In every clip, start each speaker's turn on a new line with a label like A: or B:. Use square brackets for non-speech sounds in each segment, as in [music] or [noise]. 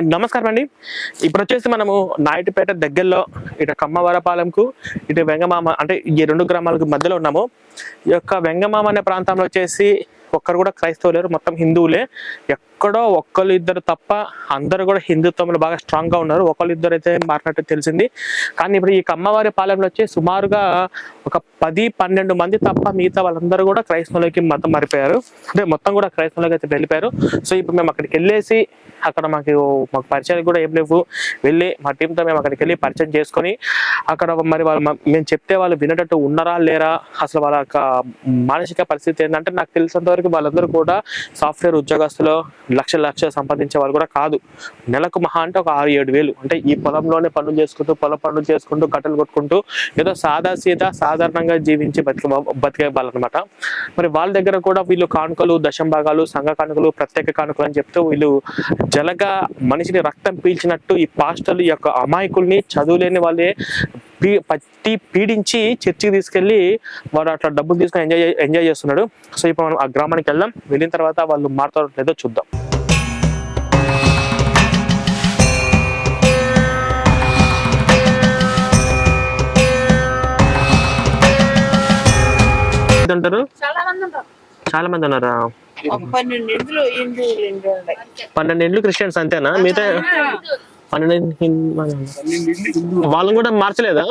A: నమస్కారం అండి. ఇప్పుడు వచ్చేసి మనము నాయుడుపేట దగ్గరలో ఇటు కమ్మవరపాలెంకు ఇటు వెంగమామ అంటే ఈ రెండు గ్రామాలకు మధ్యలో ఉన్నాము. ఈ యొక్క వెంగమామ అనే ప్రాంతంలో వచ్చేసి ఒక్కరు కూడా క్రైస్తవులు లేరు మొత్తం హిందువులే. ఎక్కడో ఒక్కరు ఇద్దరు తప్ప అందరూ కూడా హిందుత్వంలో బాగా స్ట్రాంగ్గా ఉన్నారు. ఒకళ్ళు ఇద్దరు అయితే మారినట్టు తెలిసింది. కానీ ఇప్పుడు ఈ కమ్మవారి పాలెంలో వచ్చి సుమారుగా ఒక పది పన్నెండు మంది తప్ప మిగతా వాళ్ళందరూ కూడా క్రైస్తవులకి మతం మారిపోయారు. అంటే మొత్తం కూడా క్రైస్తవులకి అయితే వెళ్ళిపోయారు. సో ఇప్పుడు మేము అక్కడికి వెళ్ళేసి అక్కడ మాకు మాకు పరిచయాలు కూడా ఏం లేవు. వెళ్ళి మా టీంతో మేము అక్కడికి వెళ్ళి పరిచయం చేసుకొని అక్కడ మరి వాళ్ళు మేము చెప్తే వాళ్ళు వినేటట్టు ఉన్నారా లేరా? అసలు వాళ్ళ మానసిక పరిస్థితి ఏంటంటే నాకు తెలిసినంతవరకు వచ్చేసరికి వాళ్ళందరూ కూడా సాఫ్ట్వేర్ ఉద్యోగస్తులు లక్ష లక్ష సంపాదించే వాళ్ళు కూడా కాదు. నెలకు మహా అంటే ఒక ఆరు ఏడు వేలు. అంటే ఈ పొలంలోనే పనులు చేసుకుంటూ పొలం పనులు చేసుకుంటూ గట్టలు కొట్టుకుంటూ ఏదో సాదా సీదా సాధారణంగా జీవించి బతికే బతికే వాళ్ళు అనమాట మరి వాళ్ళ దగ్గర కూడా వీళ్ళు కానుకలు దశం భాగాలు సంఘ కానుకలు ప్రత్యేక కానుకలు అని చెప్తూ వీళ్ళు జలగా మనిషిని రక్తం పీల్చినట్టు ఈ పాస్టర్లు ఈ యొక్క అమాయకుల్ని చదువులేని వాళ్ళే పీ పట్టి పీడించి చర్చికి తీసుకెళ్ళి వాడు అట్లా డబ్బులు తీసుకొని ఎంజాయ్ ఎంజాయ్ చేస్తున్నాడు. సో ఇప్పుడు మనం ఆ గ్రామానికి వెళ్దాం. వెళ్ళిన తర్వాత వాళ్ళు మారుతారో లేదో చూద్దాం. అంటారు
B: చాలా మంది ఉంటారు
A: చాలా మంది ఉన్నారా?
B: పన్నెండు ఇండ్లు
A: క్రిస్టియన్స్ అంతేనా? మిగతా పన్నెండు వాళ్ళని కూడా మార్చలేదా?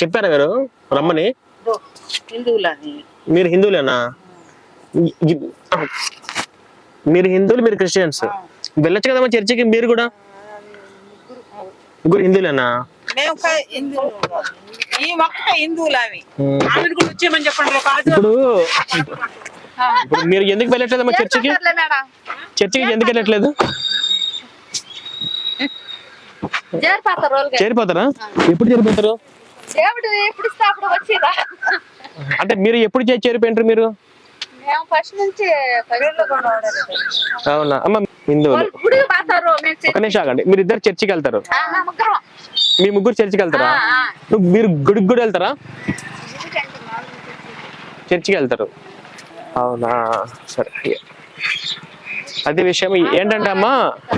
A: చెప్పారా మీరు? రమ్మని.
B: హిందువులని.
A: మీరు హిందువులేనా? మీరు హిందువులు మీరు క్రిస్టియన్స్? వెళ్ళొచ్చు కదమ్మా చర్చికి మీరు కూడా? ముగ్గురు హిందువులేనా. ఇప్పుడు ఇప్పుడు మీరు ఎందుకు వెళ్ళట్లేదమ్మా చర్చికి? చర్చికి ఎందుకు వెళ్ళట్లేదు?
C: చేరిపోతారా
A: ఎప్పుడు చేరిపోతారు? అంటే మీరు ఎప్పుడు చే- చేరిపోయింటారు మీరు?
C: మేము ఫస్ట్ నుంచి
A: అవునా? అమ్మ హిందువులు
C: వాళ్ళు గుడికి పోతారు మేము
A: ఒక నిమిషం ఆగండి. మీరు ఇద్దరు చర్చికి వెళ్తారు.
C: ఆ, మా ముగ్గురం.
A: మీ ముగ్గురు చర్చికి వెళ్తారా? మీరు గుడికి కూడా వెళ్తారా? చర్చికి వెళ్తారు. అవునా? సరే. అదే విషయం. ఏంటంటే అమ్మా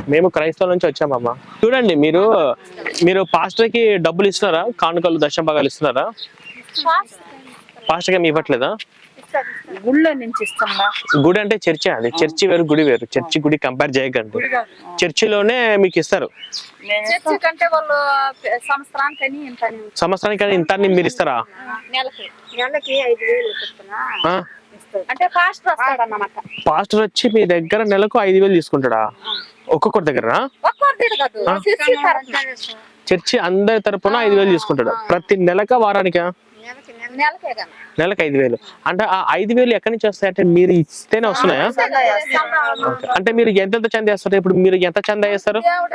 A: మేము క్రైస్తవుల నుంచి వచ్చామమ్మా చూడండి మీరు మీరు పాస్టర్కి డబ్బులు ఇస్తున్నారా? కానుకలు దశం భాగాలు ఇస్తున్నారా? పాస్టర్కి ఏమి ఇవ్వట్లేదా?
B: గుళ్ళో నుంచి ఇస్తాంగా
A: గుడి అంటే చర్చి అది. చర్చి వేరు గుడి వేరు. చర్చి గుడి కంపేర్ చేయకండి. చర్చిలోనే మీకు ఇస్తారు.
B: మేము
C: చర్చి కంటే వాళ్ళు సంవత్సరానికి ఇంత
A: మీరు ఇస్తారా?
C: ఫాస్ట్
A: పాస్టర్ వచ్చి మీ దగ్గర నెలకు ఐదు వేలు తీసుకుంటాడా? ఒక్కొక్కరి దగ్గర?
C: ఒక్కొక్కటి కాదు. చర్చి తరపున.
A: చర్చి అందరి తరపున ఐదు వేలు తీసుకుంటాడు. ప్రతి నెలక వారానికా?
C: నెలకే
A: ఐదు వేలు. అంటే ఆ ఐదు వేలు ఎక్కడి నుంచి వస్తాయి అంటే మీరు ఇస్తేనే వస్తున్నాయా? అంటే మీరు ఎంతెంత చంద వేస్తారు? ఇప్పుడు మీరు ఎంత చంద వేస్తారు?
C: ఎంత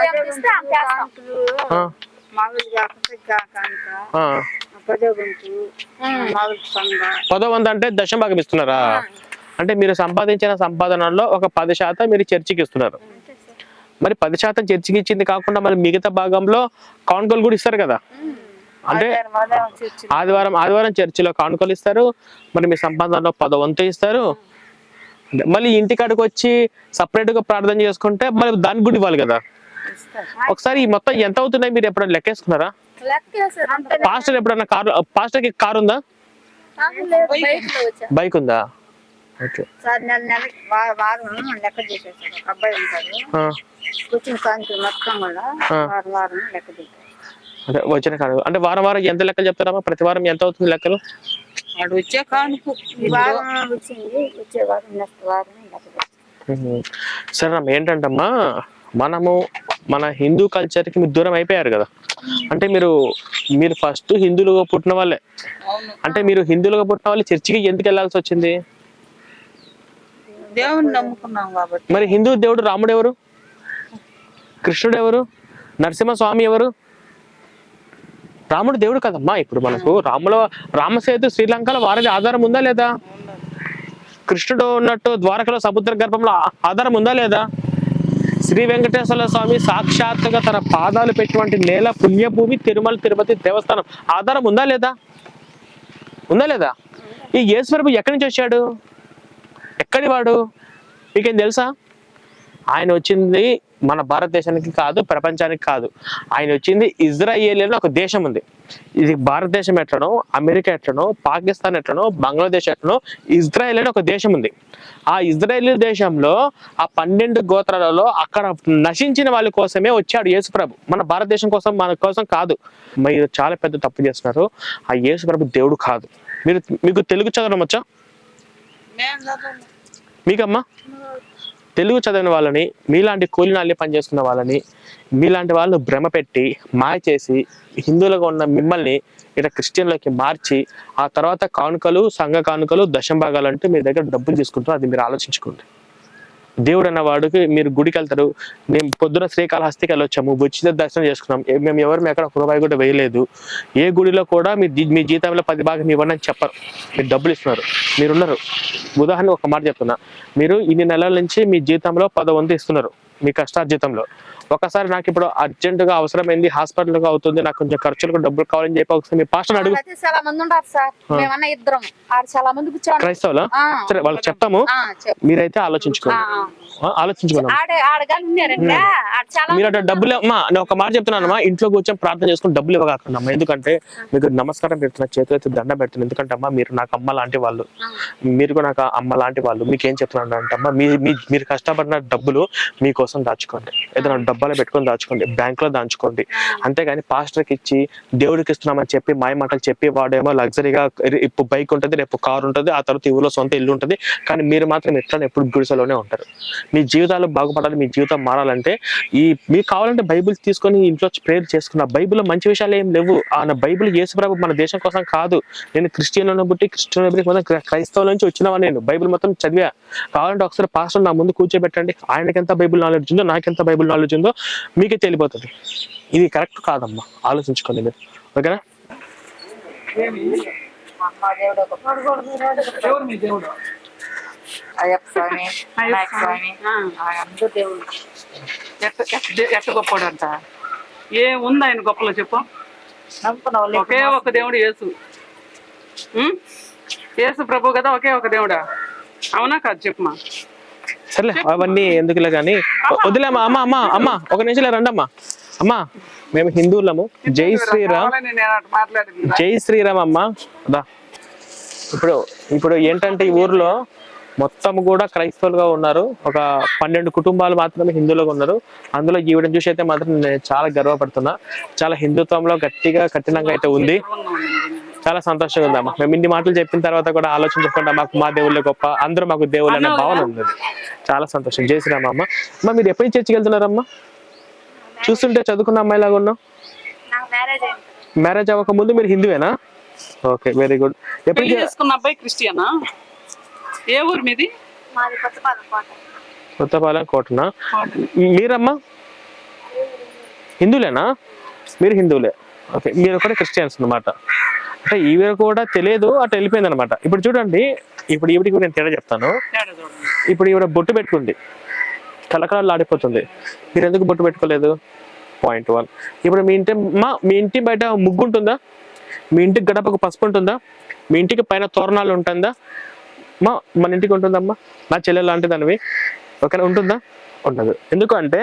A: పదో వంద అంటే దశం భాగం ఇస్తున్నారా? అంటే మీరు సంపాదించిన సంపాదనలో ఒక పది శాతం మీరు చర్చికి ఇస్తున్నారు. మరి పది శాతం చర్చికి ఇచ్చింది కాకుండా మరి మిగతా భాగంలో కానుకలు కూడా ఇస్తారు కదా? అంటే ఆదివారం ఆదివారం చర్చిలో కానుకలు ఇస్తారు. మరి మీ సంపాదనలో పదో వంతు ఇస్తారు. మళ్ళీ ఇంటికాడికి వచ్చి సపరేట్గా ప్రార్థన చేసుకుంటే మరి దాని గుడి ఇవ్వాలి కదా. ఒకసారి ఈ మొత్తం ఎంత అవుతున్నాయి మీరు ఎప్పుడైనా లెక్కేసుకున్నారా? పాస్టర్ ఎప్పుడన్నా కారు పాస్టర్కి కారు ఉందా? బైక్ ఉందా? ఓకే.
B: లెక్క
A: అంటే వచ్చిన కారు అంటే వారం వారం ఎంత లెక్కలు చెప్తారమ్మా? ప్రతి వారం ఎంత అవుతుంది లెక్కలు?
B: వాడు వచ్చే కానుకు. ఈ వారం వచ్చింది వచ్చే వారం నెక్స్ట్ వారం లెక్క చేస్తాడు
A: ఉహు. సరే అమ్మా ఏంటంటమ్మా మనము మన హిందూ కల్చర్కి మీరు దూరం అయిపోయారు కదా. అంటే మీరు మీరు ఫస్ట్ హిందువులుగా పుట్టిన వాళ్ళే. అంటే మీరు హిందువులుగా పుట్టిన వాళ్ళు చర్చికి ఎందుకు వెళ్ళాల్సి వచ్చింది?
B: దేవుని నమ్ముకున్నాం కాబట్టి.
A: మరి హిందూ దేవుడు రాముడు ఎవరు? కృష్ణుడు ఎవరు? నరసింహస్వామి ఎవరు? రాముడు దేవుడు కదమ్మా? ఇప్పుడు మనకు రాముల రామసేతు శ్రీలంకలో వారిది ఆధారం ఉందా లేదా? కృష్ణుడు ఉన్నట్టు ద్వారకలో సముద్ర గర్భంలో ఆధారం ఉందా లేదా? శ్రీ వెంకటేశ్వర స్వామి సాక్షాత్తుగా తన పాదాలు పెట్టినటువంటి నేల పుణ్యభూమి తిరుమల తిరుపతి దేవస్థానం ఆధారం ఉందా లేదా? ఉందా లేదా? ఈ యేసు ప్రభు ఎక్కడి నుంచి వచ్చాడు? ఎక్కడి వాడు మీకేం తెలుసా? ఆయన వచ్చింది మన భారతదేశానికి కాదు ప్రపంచానికి కాదు. ఆయన వచ్చింది ఇజ్రాయేల్ అని ఒక దేశం ఉంది. ఇది భారతదేశం ఎట్లనో అమెరికా ఎట్లనో పాకిస్తాన్ ఎట్లనో బంగ్లాదేశ్ ఎట్లనో ఇజ్రాయెల్ అని ఒక దేశం ఉంది. ఆ ఇజ్రాయేల్ దేశంలో ఆ పన్నెండు గోత్రాలలో అక్కడ నశించిన వాళ్ళ కోసమే వచ్చాడు యేసుప్రభు. మన భారతదేశం కోసం మన కోసం కాదు. మీరు చాలా పెద్ద తప్పు చేస్తున్నారు. ఆ యేసుప్రభు దేవుడు కాదు. మీరు మీకు తెలుగు చదవడం వచ్చా? మీకమ్మా? తెలుగు చదివిన వాళ్ళని మీలాంటి కూలినాళ్ళే పనిచేస్తున్న వాళ్ళని మీలాంటి వాళ్ళు భ్రమ పెట్టి మాయ చేసి హిందువులుగా ఉన్న మిమ్మల్ని ఇక్కడ క్రిస్టియన్లోకి మార్చి ఆ తర్వాత కానుకలు సంఘ కానుకలు దశంభాగాలు అంటే మీ దగ్గర డబ్బులు తీసుకుంటారు అది మీరు ఆలోచించుకోండి. దేవుడు అన్న వాడికి మీరు గుడికి వెళ్తారు మేము పొద్దున శ్రీకాళహస్తికి వెళ్ళొచ్చాము బుచ్చిద దర్శనం చేసుకున్నాం. మేము ఎవరు ఎక్కడ ఒక రూపాయి కూడా వేయలేదు. ఏ గుడిలో కూడా మీ మీ జీతంలో పది భాగం ఇవ్వండి అని చెప్పరు. మీరు డబ్బులు ఇస్తున్నారు. మీరు ఉన్నారు ఉదాహరణ ఒక మాట చెప్తున్నా. మీరు ఇన్ని నెలల నుంచి మీ జీతంలో పదవంతు ఇస్తున్నారు. మీ కష్టార్జితంలో. ఒకసారి నాకు ఇప్పుడు అర్జెంట్గా అవసరమైంది హాస్పిటల్గా అవుతుంది నాకు కొంచెం ఖర్చులకు డబ్బులు కావాలని చెప్పి ఒకసారి మీ పాస్టర్ అడుగు.
C: చాలా మంది ఉంటారు సార్. మేమన్నా ఇద్దరం. చాలా మంది
A: క్రైస్తవులా. సరే వాళ్ళకి చెప్తాము. మీరైతే ఆలోచించుకోండి. మీరు డబ్బులు అమ్మా నేను ఒక మాట చెప్తున్నానమ్మా ఇంట్లో కూర్చొని ప్రార్థన చేసుకుని డబ్బులు ఇవ్వకండి ఎందుకంటే మీకు నమస్కారం పెడుతున్నా చేతులు అయితే దండ పెడుతున్నా ఎందుకంటే అమ్మా మీరు నాకు అమ్మ లాంటి వాళ్ళు. మీరు కూడా నాకు అమ్మ లాంటి వాళ్ళు. మీకు ఏం చెప్తున్నాను అంటే అమ్మా మీ మీరు కష్టపడిన డబ్బులు మీకోసం దాచుకోండి. ఏదైనా డబ్బాలో పెట్టుకొని దాచుకోండి బ్యాంక్లో దాచుకోండి. అంతేగాని పాస్టర్కి ఇచ్చి దేవుడికి ఇస్తున్నామని చెప్పి మాయ మాటలు చెప్పి వాడేమో లగ్జరీగా ఇప్పుడు బైక్ ఉంటుంది రేపు కారు ఉంటుంది ఆ తర్వాత ఈ ఊళ్ళో సొంత ఇల్లు ఉంటుంది. కానీ మీరు మాత్రం ఎట్లా ఎప్పుడు గుడిసెలోనే ఉంటారు. మీ జీవితాలు బాగుపడాలి మీ జీవితం మారాలంటే ఈ మీకు కావాలంటే బైబిల్ తీసుకొని ఇంట్లో ప్రేయర్ చేసుకున్న బైబిల్లో మంచి విషయాలు ఏం లేవు. ఆ బైబిల్ యేసుప్రభు మన దేశం కోసం కాదు. నేను క్రిస్టియన్లను బట్టి క్రిస్టియన్ మొత్తం క్రైస్తవుల నుంచి వచ్చినవా నేను. బైబిల్ మొత్తం చదివా. కావాలంటే ఒకసారి పాస్టర్ నా ముందు కూర్చోబెట్టండి. ఆయనకి ఎంత బైబిల్ నాలెడ్జ్ ఉందో నాకు ఎంత బైబిల్ నాలెడ్జ్ ఉందో మీకే తెలిపోతుంది ఇది కరెక్ట్ కాదమ్మా ఆలోచించుకోండి మీరు. ఓకేనా?
D: ఎవరు మీ దేవుడు
B: అయ్యప్ప స్వామి వినాయక స్వామి
D: ఆ,
B: అందరూ దేవుడు
D: ఎట్ట ఎట్ట దే- ఎట్ట గొప్పడు అంట ఏం ఉంది ఆయన గొప్పలో చెప్పు. ఒకే ఒక దేవుడు యేసు. ఉం? యేసు ప్రభు కదా ఒకే ఒక దేవుడా? అవునా కాదు చెప్పుమా
A: సర్లే అవన్నీ ఎందుకులే కానీ. వదిలేమ్మా అమ్మ అమ్మ అమ్మ ఒక నిమిషం రండి అమ్మా అమ్మా మేము హిందువులము. జై శ్రీరామ్. జై శ్రీరామ్ అమ్మ. దా. ఇప్పుడు ఇప్పుడు ఏంటంటే ఈ ఊర్లో మొత్తం కూడా క్రైస్తవులుగా ఉన్నారు. ఒక పన్నెండు కుటుంబాలు మాత్రమే హిందువులుగా ఉన్నారు. అందులో ఈవిడని చూసి అయితే మాత్రం నేను చాలా గర్వపడుతున్నా. చాలా హిందుత్వంలో గట్టిగా కఠినంగా అయితే ఉంది. చాలా సంతోషంగా ఉందమ్మా. మేము ఇన్ని మాటలు చెప్పిన తర్వాత కూడా ఆలోచించకుండా మాకు మా దేవుళ్ళే గొప్ప అందరూ మాకు దేవుళ్ళు అనే భావన ఉంది చాలా సంతోషం. జై శ్రీరామ్ అమ్మ. అమ్మ మీరు ఎప్పటి నుంచి చర్చికి వెళ్తున్నారమ్మా? చూస్తుంటే చదువుకున్న అమ్మాయిలాగా ఉన్నావు?
C: నాకు మ్యారేజ్
A: అవ్వక ముందు మీరు హిందువేనా? ఓకే వెరీ గుడ్
D: పెళ్ళి చేసుకున్న అబ్బాయి క్రిస్టియనా? ఏ ఊరు మీది?
C: మాది కొత్తపాలెం కోట.
A: కొత్తపాలెం కోటనా? మీరమ్మా? హిందువులేనా మీరు హిందువులే. ఓకే మీరు కూడా క్రిస్టియన్స్ అన్నమాట. అంటే ఈవిడ కూడా తెలియదు అటు వెళ్ళిపోయింది అనమాట ఇప్పుడు చూడండి ఇప్పుడు ఈవిడికి నేను తేడా చెప్తాను. ఇప్పుడు ఈవిడ బొట్టు పెట్టుకుంది. కలకలాలు ఆడిపోతుంది మీరు ఎందుకు బొట్టు పెట్టుకోలేదు? Point one. ఇప్పుడు మీ ఇంటి మా మీ ఇంటి బయట ముగ్గు ఉంటుందా మీ ఇంటికి గడపకు పసుపు ఉంటుందా మీ ఇంటికి పైన తోరణాలు ఉంటుందా? మా మన ఇంటికి ఉంటుందమ్మా. నా చెల్లెలు లాంటిదనివి. ఓకేనా ఉంటుందా? ఉండదు. ఎందుకంటే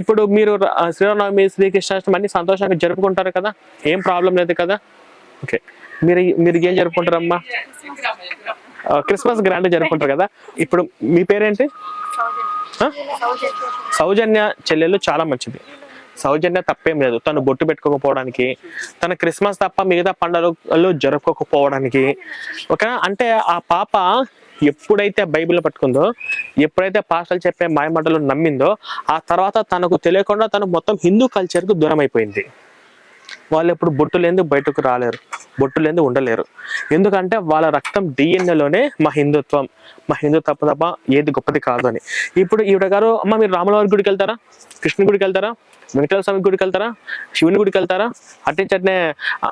A: ఇప్పుడు మీరు శ్రీరామనవమి శ్రీకృష్ణాష్టమి అన్ని సంతోషంగా జరుపుకుంటారు కదా? ఏం ప్రాబ్లం లేదు కదా? ఓకే. మీరు మీరు ఏం జరుపుకుంటారమ్మా? ఆ, క్రిస్మస్ గ్రాండ్ జరుపుకుంటారు కదా. ఇప్పుడు మీ పేరేంటి? సౌజన్య చెల్లెలు చాలా మంచిది. సౌజన్య తప్పేం లేదు. తను బొట్టు పెట్టుకోకపోవడానికి తన క్రిస్మస్ తప్ప మిగతా పండుగలు జరుపుకోకపోవడానికి. ఓకేనా? అంటే ఆ పాప ఎప్పుడైతే బైబిల్ పట్టుకుందో ఎప్పుడైతే పాస్టర్లు చెప్పే మాయమాటలు నమ్మిందో ఆ తర్వాత తనకు తెలియకుండా తను మొత్తం హిందూ కల్చర్కు దూరం అయిపోయింది వాళ్ళు ఎప్పుడు బొట్టు లేని బయటకు రాలేరు బొట్టు లేని ఉండలేరు. ఎందుకంటే వాళ్ళ రక్తం డిఎన్ఏలోనే మా హిందుత్వం మా హిందూ తప్ప తప్ప ఏది గొప్పది కాదు అని. ఇప్పుడు ఈవిడ గారు అమ్మ మీరు రామలవారి గుడికి వెళ్తారా? కృష్ణ గుడికి వెళ్తారా? వెంకటేశ్వర స్వామి గుడికి వెళ్తారా? శివుని గుడికి వెళ్తారా? అట్నే చట్నే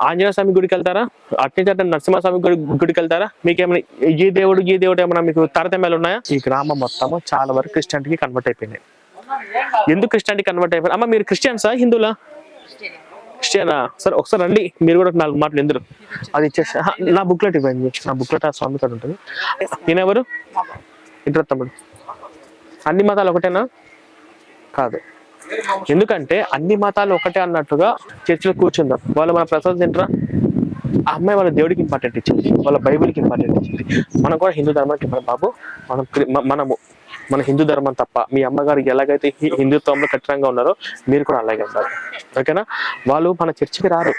A: ఆంజనేయ స్వామి గుడికి వెళ్తారా? అట్నే చట్నే నరసింహస్వామి గుడి గుడికి వెళ్తారా? మీకేమైనా ఈ దేవుడు ఈ దేవుడు ఏమైనా మీకు తారతమ్యాలు ఉన్నాయా? ఈ గ్రామం మొత్తము చాలా వరకు క్రిస్టియానిటీకి కన్వర్ట్ అయిపోయినాయి. ఎందుకు క్రిస్టియానిటీ కన్వర్ట్ అయిపోయారు అమ్మ మీరు క్రిస్టియన్సా? హిందువులా? సరే ఒకసారి రండి. మీరు కూడా నాలుగు మాటలు ఎందురు అది ఇచ్చేసి నా బుక్లెట్ ఇవ్వండి. నా బుక్లెట్ ఆ స్వామి కాడ ఉంటుంది. ఈయన ఎవరు ఇంటర్ తమ్ముడు. అన్ని మతాలు ఒకటేనా? కాదు. ఎందుకంటే అన్ని మతాలు ఒకటే అన్నట్టుగా చర్చిలో కూర్చుందాం. వాళ్ళు మన ప్రసాదం తింటారా? ఆ అమ్మాయి వాళ్ళ దేవుడికి ఇంపార్టెంట్ ఇచ్చింది. వాళ్ళ బైబిల్కి ఇంపార్టెంట్ ఇచ్చింది. మనం కూడా హిందూ ధర్మానికి మన బాబు. మనం మనము మన హిందూ ధర్మం తప్ప మీ అమ్మగారు ఎలాగైతే హిందుత్వంలో కఠినంగా ఉన్నారో మీరు కూడా అలాగే ఉన్నారు ఓకేనా? వాళ్ళు మన చర్చికి రారు.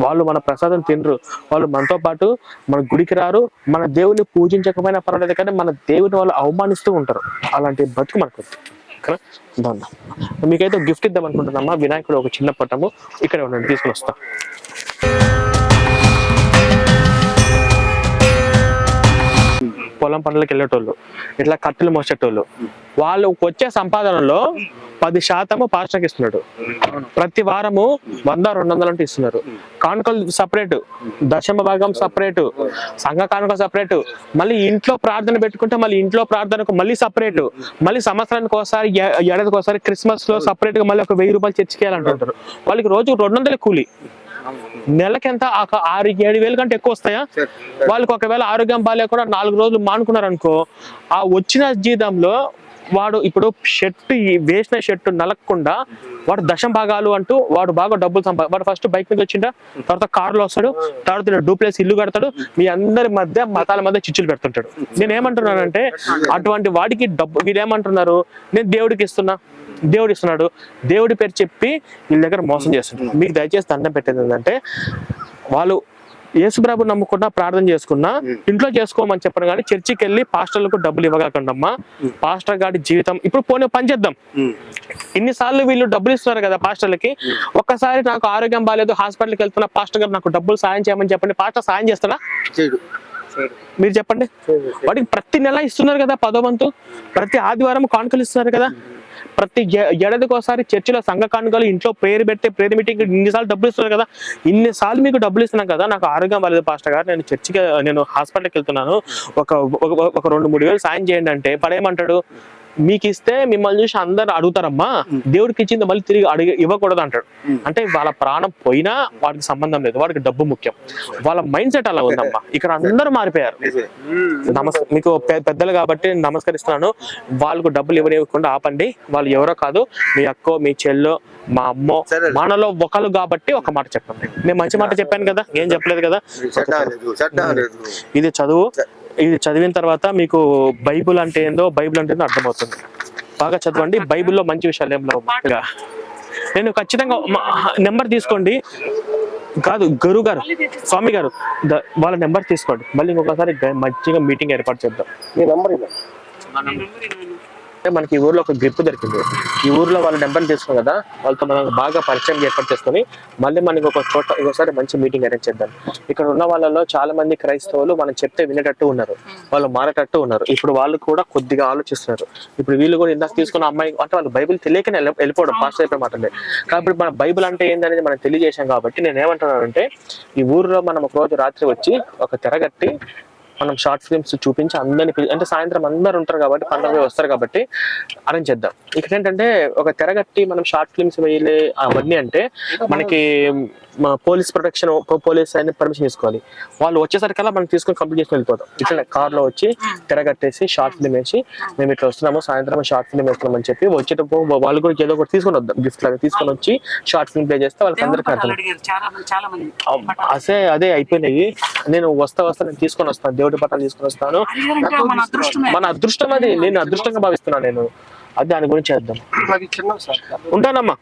A: వాళ్ళు మన ప్రసాదం తినరు. వాళ్ళు మనతో పాటు మన గుడికి రారు. మన దేవుని పూజించకపోయినా పర్వాలేదు కానీ మన దేవుని వాళ్ళు అవమానిస్తూ ఉంటారు. అలాంటి బతుకు మనకు మీకైతే గిఫ్ట్ ఇద్దాం అనుకుంటున్నామా? వినాయకుడు ఒక చిన్న పట్టము ఇక్కడ ఉండండి తీసుకుని వస్తాం. పొలం పనులకు వెళ్ళేటోళ్ళు ఇట్లా కట్టెలు మోసేటోళ్ళు వాళ్ళు వచ్చే సంపాదనలో పది శాతము పాస్టర్కి ఇస్తున్నాడు ప్రతి వారము వంద రెండు వందలు అంటే ఇస్తున్నారు. కానుకలు సపరేట్ దశమ భాగం సపరేట్ సంఘ కానుక సపరేట్ మళ్ళీ ఇంట్లో ప్రార్థన పెట్టుకుంటే మళ్ళీ ఇంట్లో ప్రార్థనకు మళ్ళీ సపరేట్ మళ్ళీ సంవత్సరానికి ఒకసారి ఏడాదికి ఒకసారి క్రిస్మస్లో సపరేట్గా మళ్ళీ ఒక వెయ్యి రూపాయలు చర్చికి వెళ్ళాలంటుంటారు. వాళ్ళకి రోజు రెండు వందల కూలి. నెలకి ఎంత ఆరు ఏడు వేలు కంటే ఎక్కువ వస్తాయా? వాళ్ళకి ఒకవేళ ఆరోగ్యం బాగాలేకుండా నాలుగు రోజులు మానుకున్నారు అనుకో ఆ వచ్చిన జీతంలో వాడు ఇప్పుడు షర్ట్ వేసిన షర్ట్ నలగకుండా వాడు దశం భాగాలు అంటూ వాడు బాగా డబ్బులు సంపా వాడు ఫస్ట్ బైక్ మీద వచ్చిండా తర్వాత కారులో వస్తాడు తర్వాత డూప్లేస్ ఇల్లు కడతాడు మీ అందరి మధ్య మతాల మధ్య చిచ్చులు పెడుతుంటాడు. నేను ఏమంటున్నానంటే అటువంటి వాడికి డబ్బు వీళ్ళు ఏమంటున్నారు నేను దేవుడికి ఇస్తున్నా. దేవుడు ఇస్తున్నాడు దేవుడి పేరు చెప్పి వీళ్ళ దగ్గర మోసం చేస్తున్నాడు. మీకు దయచేసి దండం పెట్టేది ఏంటంటే వాళ్ళు యేసుప్రభు నమ్ముకున్నా ప్రార్థన చేసుకున్నా ఇంట్లో చేసుకోమని చెప్పను కానీ చర్చికి వెళ్ళి పాస్టర్లకు డబ్బులు ఇవ్వకండమ్మా పాస్టర్ గారి జీవితం ఇప్పుడు పోనీ పని చేద్దాం. ఇన్నిసార్లు వీళ్ళు డబ్బులు ఇస్తున్నారు కదా పాస్టర్లకి. ఒక్కసారి నాకు ఆరోగ్యం బాగాలేదు హాస్పిటల్కి వెళ్తున్నా పాస్టర్ గారు నాకు డబ్బులు సాయం చేయమని చెప్పండి. పాస్టర్ సాయం చేస్తాడా?
E: చేయడు.
A: మీరు చెప్పండి. వాడికి ప్రతి నెల ఇస్తున్నారు కదా పదో వంతు. ప్రతి ఆదివారం కానుకలు ఇస్తున్నారు కదా. ప్రతి ఏడాదికి ఒకసారి చర్చిలో సంఘ కానుకలు ఇంట్లో ప్రేయర్ పెట్టే ప్రేయర్ మీటింగ్ ఇన్నిసార్లు డబ్బులు ఇస్తున్నారు కదా. ఇన్నిసార్లు మీకు డబ్బులు ఇస్తున్నాం కదా. నాకు ఆరోగ్యం బాగాలేదు పాస్టర్ గారు. నేను చర్చికి నేను హాస్పిటల్కి వెళ్తున్నాను. ఒక ఒక- ఒక రెండు మూడు వేలు సాయం చేయండి అంటే పడేయమంటాడు. మీకు ఇస్తే మిమ్మల్ని చూసి అందరు అడుగుతారమ్మా దేవుడికి ఇచ్చింది మళ్ళీ తిరిగి అడిగి ఇవ్వకూడదు అంటాడు. అంటే వాళ్ళ ప్రాణం పోయినా వాడికి సంబంధం లేదు వాడికి డబ్బు ముఖ్యం. వాళ్ళ మైండ్ సెట్ అలా ఉందమ్మా. [laughs] ఇక్కడ అందరూ మారిపోయారు. నమస్ మీకు పెద్దలు కాబట్టి నేను నమస్కరిస్తున్నాను. వాళ్ళకు డబ్బులు ఇవ్వనివ్వకుండా ఆపండి. వాళ్ళు ఎవరో కాదు మీ అక్కో మీ చెల్లో మా అమ్మో. మనలో ఒకరు కాబట్టి ఒక మాట చెప్పండి. నేను మంచి మాట చెప్పాను కదా ఏం చెప్పలేదు కదా? ఇది చదువు. ఇది చదివిన తర్వాత మీకు బైబుల్ అంటే ఏందో బైబుల్ అంటే ఏందో అర్థమవుతుంది. బాగా చదవండి బైబిల్లో మంచి విషయాలు ఏం లేవు. నేను ఖచ్చితంగా నెంబర్ తీసుకోండి. కాదు గురువు గారు స్వామి గారు వాళ్ళ నెంబర్ తీసుకోండి. మళ్ళీ ఇంకొకసారి మంచిగా మీటింగ్ ఏర్పాటు చేద్దాం.
E: మీ
A: మనకి ఈ ఊర్లో ఒక గ్రిప్ దొరికింది. ఈ ఊర్లో వాళ్ళ నెంబర్ తీసుకున్నాం కదా వాళ్ళతో మనం బాగా పరిచయం ఏర్పాటు చేసుకొని మళ్ళీ మనకి ఒక చోట ఇంకోసారి మంచి మీటింగ్ అరేంజ్ చేద్దాం. ఇక్కడ ఉన్న వాళ్ళలో చాలా మంది క్రైస్తవులు మనం చెప్తే వినేటట్టు ఉన్నారు. వాళ్ళు మారేటట్టు ఉన్నారు. ఇప్పుడు వాళ్ళు కూడా కొద్దిగా ఆలోచిస్తున్నారు. ఇప్పుడు వీళ్ళు కూడా ఇందాక తీసుకున్న అమ్మాయి అంటే వాళ్ళు బైబిల్ తెలియకనే వెళ్ళ- వెళ్ళిపోవడం పాస్ అయిపోయి మాటలే. కాబట్టి మన బైబిల్ అంటే ఏందనేది మనం తెలియజేశాం కాబట్టి నేను ఏమంటున్నానంటే ఈ ఊర్లో మనం ఒక రోజు రాత్రి వచ్చి ఒక తెరగట్టి మనం షార్ట్ ఫిల్మ్స్ చూపించి అందరిని పిలి- అంటే సాయంత్రం అందరు ఉంటారు కాబట్టి పండుగ వస్తారు కాబట్టి అరేంజ్ చేద్దాం. ఇక్కడ ఏంటంటే ఒక తెరగట్టి మనం షార్ట్ ఫిల్మ్స్ వేయలే అవన్నీ అంటే మనకి మా పోలీస్ ప్రొటెక్షన్ పోలీస్ అయిన పర్మిషన్ తీసుకోవాలి. వాళ్ళు వచ్చేసరికల్లా మనం తీసుకొని కంప్లీట్ చేసి వెళ్ళిపోతాం. ఇట్లా కార్లో వచ్చి తెరగట్టేసి షార్ట్ ఫిల్మ్ వేసి మేము ఇట్లా వస్తున్నాము సాయంత్రం షార్ట్ ఫిల్మ్ వేస్తున్నాం అని చెప్పి వచ్చేటప్పుడు వాళ్ళు కూడా ఏదో ఒకటి తీసుకొని వద్దాం. గిఫ్ట్ లాగా తీసుకొని వచ్చి షార్ట్ ఫిల్మ్ ప్లే చేస్తే వాళ్ళకి అందరికీ అర్థం. అసే అదే అయిపోయినాయి. నేను వస్తా వస్తా నేను తీసుకొని వస్తాను. దేవుడి పట్టాలు తీసుకొని వస్తాను.
D: మన
A: అదృష్టం అది. నేను అదృష్టంగా భావిస్తున్నాను నేను. అది దాని గురించి చేద్దాం.
E: అది చిన్న సార్.
A: ఉంటానమ్మా.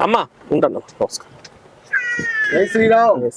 A: అమ్మా ఉంటాను నమస్కారం.
E: జై శ్రీరామ్.